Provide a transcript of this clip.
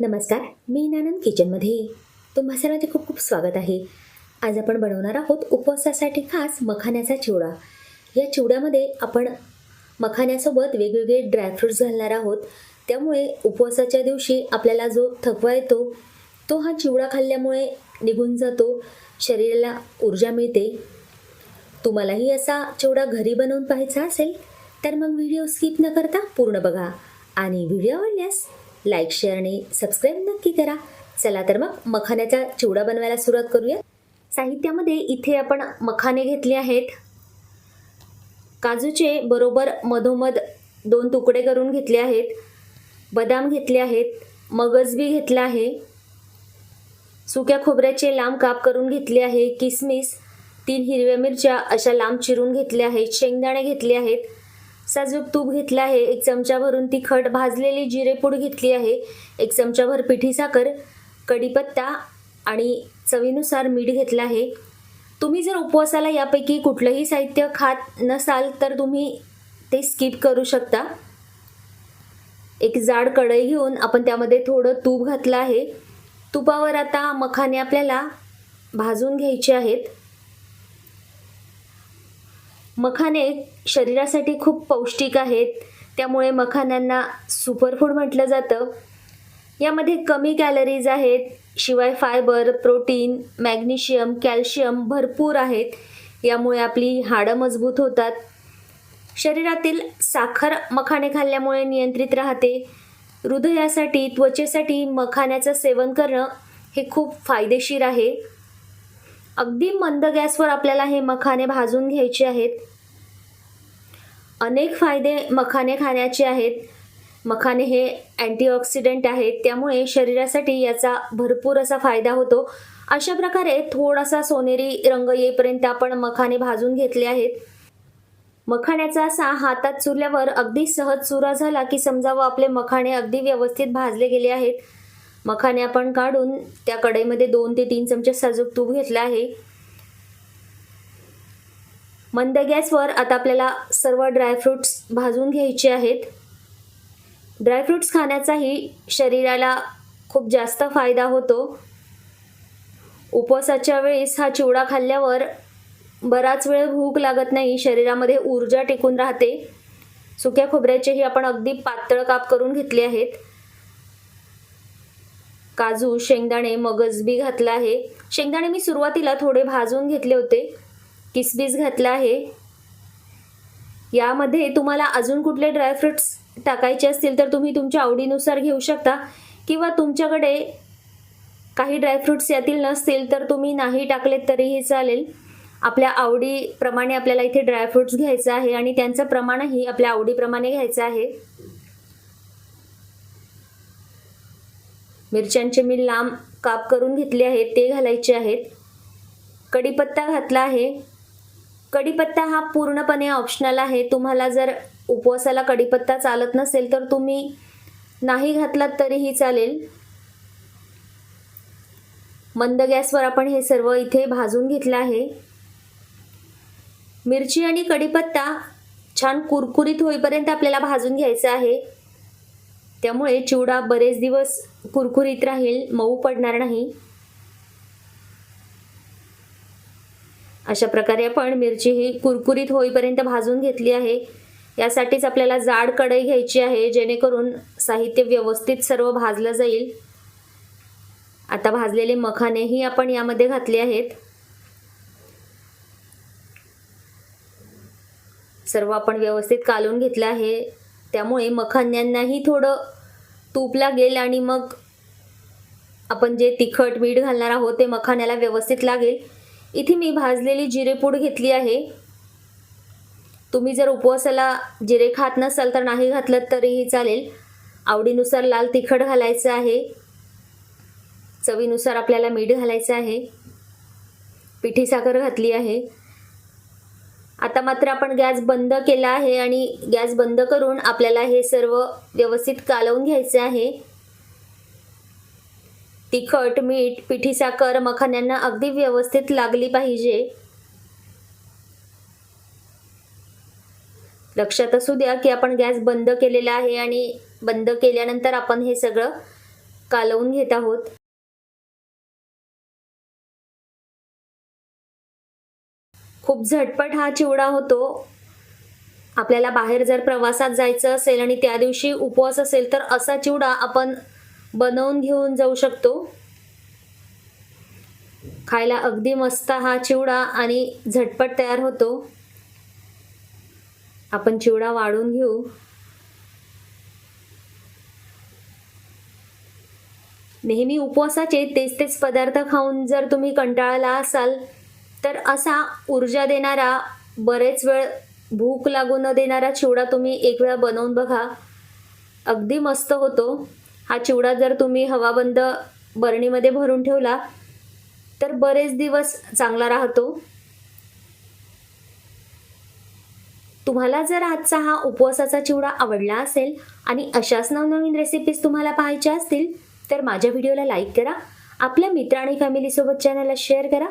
नमस्कार मी नानंद किचनमध्ये. तुम्हा सर्वांचे खूप खूप स्वागत आहे. आज आपण बनवणार आहोत उपवासासाठी खास मखाण्याचा चिवडा. या चिवड्यामध्ये आपण मखाण्यासोबत वेगवेगळे ड्रायफ्रूट्स घालणार आहोत. त्यामुळे उपवासाच्या दिवशी आपल्याला जो थकवा येतो तो हा चिवडा खाल्ल्यामुळे निघून जातो. शरीराला ऊर्जा मिळते. तुम्हालाही असा चिवडा घरी बनवून पाहायचा असेल तर मग व्हिडिओ स्किप न करता पूर्ण बघा. आणि व्हिडिओ आवडल्यास लाईक शेअर आणि सबस्क्राईब नक्की करा. चला तर मग मखाण्याचा चिवडा बनवायला सुरुवात करूया. साहित्यामध्ये इथे आपण मखाने घेतले आहेत. काजूचे बरोबर मधोमध दोन तुकडे करून घेतले आहेत. बदाम घेतले आहेत. मगज बी घेतला आहे. सुक्या खोबऱ्याचे लांब काप करून घेतले आहे. किसमिस तीन हिरव्या मिरच्या अशा लांब चिरून घेतल्या आहेत. शेंगदाणे घेतले आहेत. साजूक तूप घेतलं आहे. एक चमचा भरून तिखट भाजलेली जिरेपूड घेतली आहे. एक चमचाभर पिठी साखर कढीपत्ता आणि चवीनुसार मीठ घेतलं आहे. तुम्ही जर उपवासाला यापैकी कुठलंही साहित्य खात नसाल तर तुम्ही ते स्किप करू शकता. एक जाड कढई घेऊन आपण त्यामध्ये थोडं तूप घातलं आहे. तुपावर आता मखाने आपल्याला भाजून घ्यायचे आहेत. मखाने शरीरासाठी खूप पौष्टिक आहेत. त्यामुळे मखाण्यांना सुपरफूड म्हटलं जातं. यामध्ये कमी कॅलरीज आहेत शिवाय फायबर प्रोटीन मॅग्नेशियम कॅल्शियम भरपूर आहेत. यामुळे आपली हाडं मजबूत होतात. शरीरातील साखर मखाणे खाल्ल्यामुळे नियंत्रित राहते. हृदयासाठी त्वचेसाठी मखाण्याचं सेवन करणं हे खूप फायदेशीर आहे. अगदी मंद गॅसवर आपल्याला हे मखाने भाजून घ्यायचे आहेत. अनेक फायदे मखाने खाण्याचे आहेत. मखाने हे अँटीऑक्सिडंट आहेत त्यामुळे शरीरासाठी याचा भरपूर असा फायदा होतो. अशा प्रकारे थोडासा सोनेरी रंग येईपर्यंत आपण मखाने भाजून घेतले आहेत. मखाण्याचा असा हातात चुरल्यावर अगदी सहज चुरा झाला की समजावं आपले मखाणे अगदी व्यवस्थित भाजले गेले आहेत. मखाने आपण काढून त्या कढईमध्ये दोन ते तीन चमचे साजूक तूप घेतलं आहे. मंद गॅसवर आता आपल्याला सर्व ड्रायफ्रुट्स भाजून घ्यायचे आहेत. ड्रायफ्रुट्स खाण्याचाही शरीराला खूप जास्त फायदा होतो. उपवासाच्या वेळेस हा चिवडा खाल्ल्यावर बराच वेळ भूक लागत नाही शरीरामध्ये ऊर्जा टिकून राहते. सुक्या खोबऱ्याचेही आपण अगदी पातळ काप करून घेतले आहेत. काजू शेंगदाणे मगज बी घातला आहे. शेंगदाणे मी सुरुवातीला थोडे भाजून घेतले होते. किसबीस घातला आहे. यामध्ये तुम्हाला अजून कुठले ड्रायफ्रुट्स टाकायचे असतील तर तुम्ही तुमच्या आवडीनुसार घेऊ शकता. किंवा तुमच्याकडे काही ड्रायफ्रुट्स यातील नसतील तर तुम्ही नाही टाकलेत तरीही चालेल. आपल्या आवडीप्रमाणे आपल्याला इथे ड्रायफ्रुट्स घ्यायचं आहे आणि त्यांचं प्रमाणही आपल्या आवडीप्रमाणे घ्यायचं आहे. मिरच्यांचे मी लांब काप करून घेतले आहेत ते घालायचे आहेत. कढीपत्ता घातला आहे. कढीपत्ता हा पूर्णपणे ऑप्शनल आहे. तुम्हाला जर उपवासाला कढीपत्ता चालत नसेल तर तुम्ही नाही घातलात तरीही चालेल. मंद गॅसवर आपण हे सर्व इथे भाजून घेतलं आहे. मिरची आणि कढीपत्ता छान कुरकुरीत होईपर्यंत आपल्याला भाजून घ्यायचं आहे. त्यामुळे चिवडा बरेच दिवस कुरकुरीत राहील मऊ पडणार नाही. अशा प्रकारे आपण मिरची ही कुरकुरीत होईपर्यंत भाजून घेतली आहे. यासाठीच आपल्याला जाड कढई घ्यायची आहे जेणेकरून साहित्य व्यवस्थित सर्व भाजलं जाईल. आता भाजलेले मखानेही आपण यामध्ये घातले आहेत. सर्व आपण व्यवस्थित कालून घेतलं आहे. त्यामुळे मखान्यांनाही थोडं तूप लागेल आणि मग आपण जे तिखट मीठ घालणार आहोत ते मखाण्याला व्यवस्थित लागेल. इथे मी भाजलेली जिरेपूड घेतली आहे. तुम्ही जर उपवासाला जिरे खात नसाल तर नाही घातलं तरीही चालेल. आवडीनुसार लाल तिखट घालायचं आहे. चवीनुसार आपल्याला मीठ घालायचं आहे. पिठी साखर घातली आहे. आता मात्र आपण गॅस बंद केला आहे आणि गॅस बंद करून आपल्याला हे सर्व व्यवस्थित कालवून घ्यायचे आहे. तिखट मीठ पिठी साखर मखाण्यांना अगदी व्यवस्थित लागली पाहिजे. लक्षात असू द्या की आपण गॅस बंद केलेला आहे आणि बंद केल्यानंतर आपण हे सगळं कालवून घेत आहोत. खूप झटपट हा चिवडा होतो. आपल्याला बाहेर जर प्रवासात जायचं असेल आणि त्या दिवशी उपवास असेल तर असा चिवडा आपण बनवून घेऊन जाऊ शकतो. खायला अगदी मस्त हा चिवडा आणि झटपट तयार होतो. आपण चिवडा वाढून घेऊ. नेहमी उपवासाचे तेच तेच पदार्थ खाऊन जर तुम्ही कंटाळला असाल तर असा ऊर्जा देणारा बरेच वेळ भूक लागू न देणारा चिवडा तुम्ही एक वेळा बनवून बघा. अगदी मस्त होतो. हा चिवडा जर तुम्ही हवाबंद बरणीमध्ये भरून ठेवला तर बरेच दिवस चांगला राहतो. तुम्हाला जर आजचा हा उपवासाचा चिवडा आवडला असेल आणि अशाच नवनवीन रेसिपीज तुम्हाला पाहायच्या असतील तर माझ्या व्हिडिओला लाईक करा. आपल्या मित्र आणि फॅमिलीसोबत चॅनलला शेअर करा.